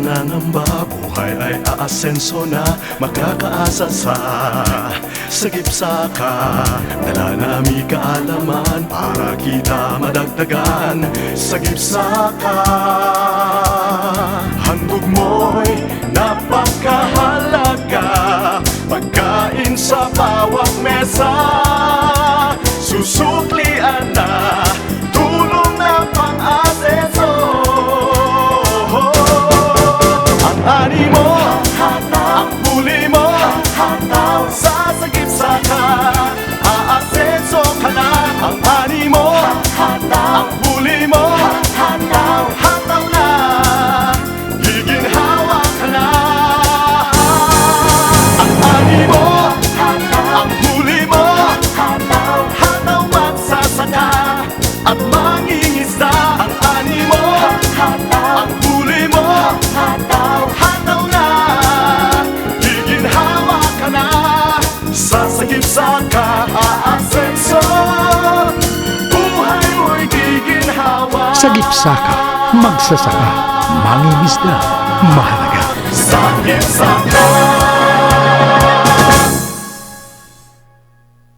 nangamba Buhay ay aasenso na Makakaasa sa Sagip saka Dala nami kaalaman Para kita madagdagan. Sagip saka Handog mo'y napakahalaga. Pagkain sa bawat mesa. Susuklian na Ani mo. Ang huli mo. Sasagip saka Aasenso Sasagip saka Aasenso Buhay mo'y giginhawa Sa gipsaka, magsasaka, mangingisda, mahalaga. Sa